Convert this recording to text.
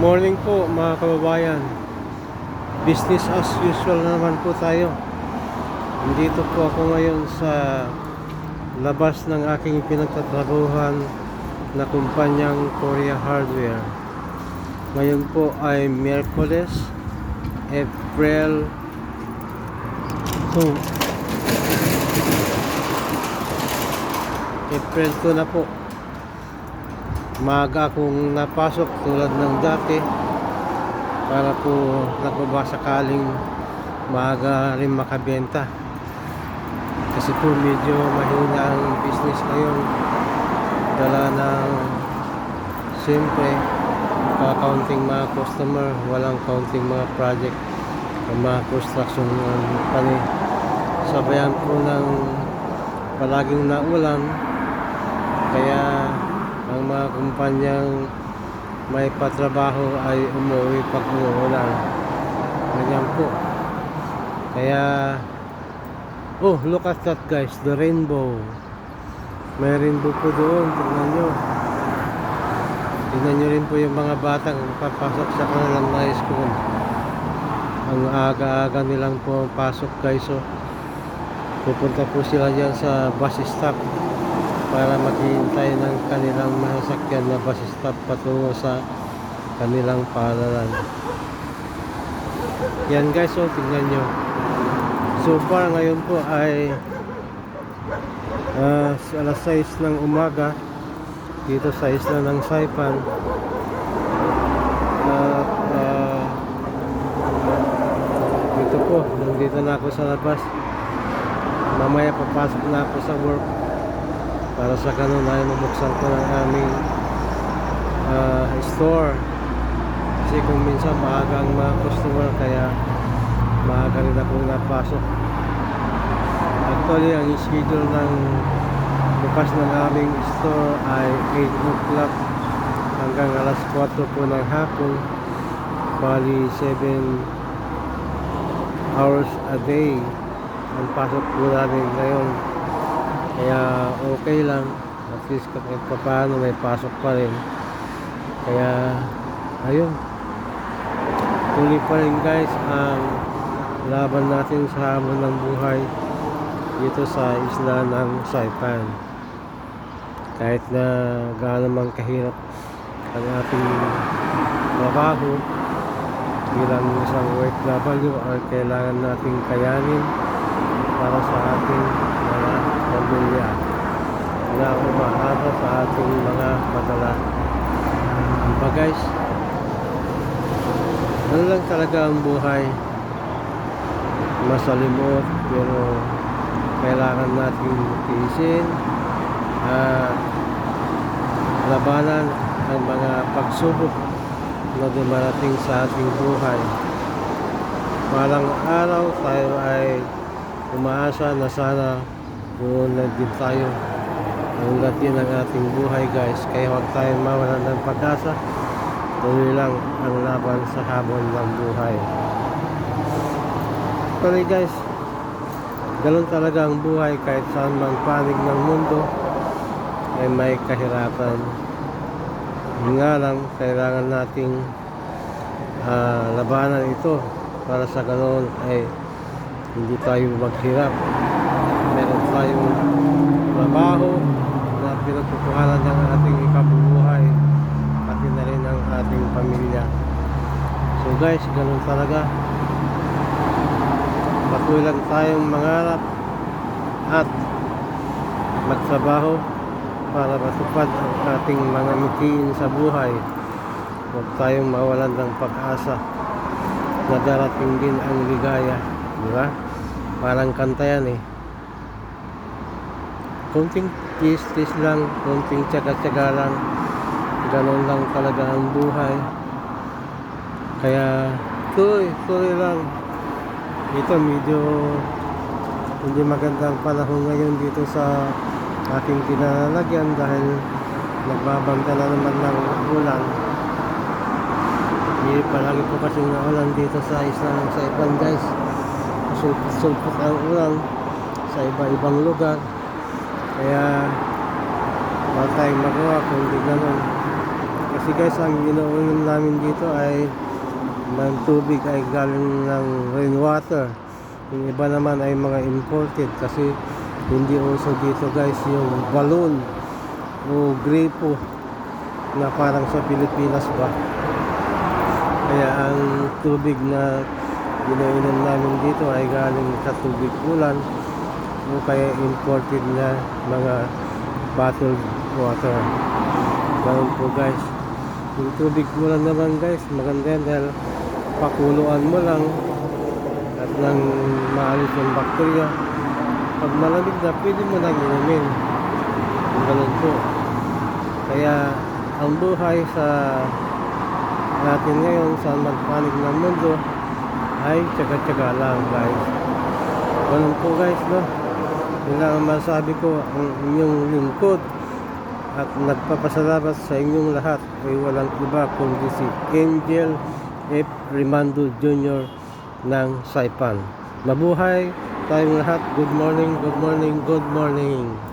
morning po mga kababayan. Business as usual na naman po tayo. Nandito po ako ngayon sa labas ng aking pinagtatrabuhan na kumpanyang Korea Hardware. Ngayon po ay Miyerkules, April 2. April 2 na po. Maaga akong napasok tulad ng dati para po nagbabasakaling maaga rin makabenta. Kasi po medyo mahina ang business ngayon. Dala ng siyempre kakaunting mga customer, walang counting mga project ng mga construction company. Sabayan po ng palaging naulan kaya ang mga kumpanyang may patrabaho ay umuwi pag umuulan. Ganyan po. Kaya, oh, look at that guys, the rainbow. May rainbow po doon, tingnan nyo. Tingnan nyo rin po yung mga batang papasok sa kanilang high school. Ang aga-aga nilang po pasok guys, oh. Pupunta po sila dyan sa bus stop para maghihintay ng kanilang masakyan na bus stop patungo sa kanilang paaralan. Yan guys, oh, tingnan nyo. So far ngayon po ay ah, alas 6 ng umaga dito sa isla ng Saipan. At ah, dito po, nandito na ako sa labas. Mamaya papasok na ako sa work para sa ganun ay mamuksan ko ng aming ah, store. Kasi kung minsan maaga ang mga customer kaya maaga rin ako napasok. Actually ang schedule ng bukas ng aming store ay 8 o'clock hanggang alas 4 po ng hapon. Bali 7 hours a day ang pasok po namin ngayon kaya okay lang. At least kahit pa paano may pasok pa rin. Kaya ayun. Tuloy pa rin guys ang laban natin sa hamon ng buhay dito sa isla ng Saipan. Kahit na gaano man kahirap ang ating trabaho bilang isang OFW ay kailangan nating kayanin para sa ating mga pamilya umaasa sa ating mga madala. Diba guys? Ano lang talaga ang buhay. Masalimot pero kailangan natin tiisin at labanan ang mga pagsubok na dumarating sa ating buhay. Malang araw tayo ay umaasa na sana bumunod din tayo hanggat yun ang ating buhay guys. Kaya huwag tayong mawalan ng pag-asa. Tuloy lang ang laban sa habon ng buhay. Actually guys ganun talaga ang buhay. Kahit saan mang panig ng mundo ay may kahirapan. Yun nga lang kailangan nating ah, labanan ito. Para sa ganoon ay hindi tayo maghirap. Meron tayong trabaho na pinagpupuhanan ng ating ikabubuhay pati na rin ang ating pamilya. So guys ganun talaga. Patuloy lang tayong mangarap at magtrabaho para matupad ang ating mga mitiin sa buhay. Huwag tayong mawalan ng pag-asa na darating din ang ligaya di ba? parang kanta yan eh konting tis-tis lang konting tsaga-tsaga lang. Ganon lang talaga ang buhay. Kaya tuloy tuloy lang. Ito medyo hindi magandang panahon ngayon dito sa aking kinalalagyan dahil nagbabanta na naman ng ulan. Hindi palagi po kasi ulan dito sa isla ng Saipan guys. Sulpot-sulpot ang ulan sa iba-ibang lugar kaya wala tayong magawa kung hindi ganun kasi guys, ang inuunom namin dito ay ng tubig ay galing ng rainwater. Yung iba naman ay mga imported kasi hindi uso dito guys yung balloon o gripo na parang sa Pilipinas ba. Kaya ang tubig na inuunom namin dito ay galing sa tubig ulan o kaya imported na mga bottled water. Ganun po guys. Yung tubig mo lang naman guys, maganda yan dahil pakuluan mo lang at nang maalis yung bakterya. Pag malamig na, pwede mo nang inumin. Ganun po. Kaya ang buhay sa natin ngayon sa magpanig ng mundo ay tsaga-tsaga lang guys. Ganun po guys, no? Yun masabi ko, ang inyong lingkod at nagpapasalamat sa inyong lahat ay walang iba kundi si Angel F. Rimando Jr. ng Saipan. Mabuhay tayong lahat. Good morning, good morning, good morning.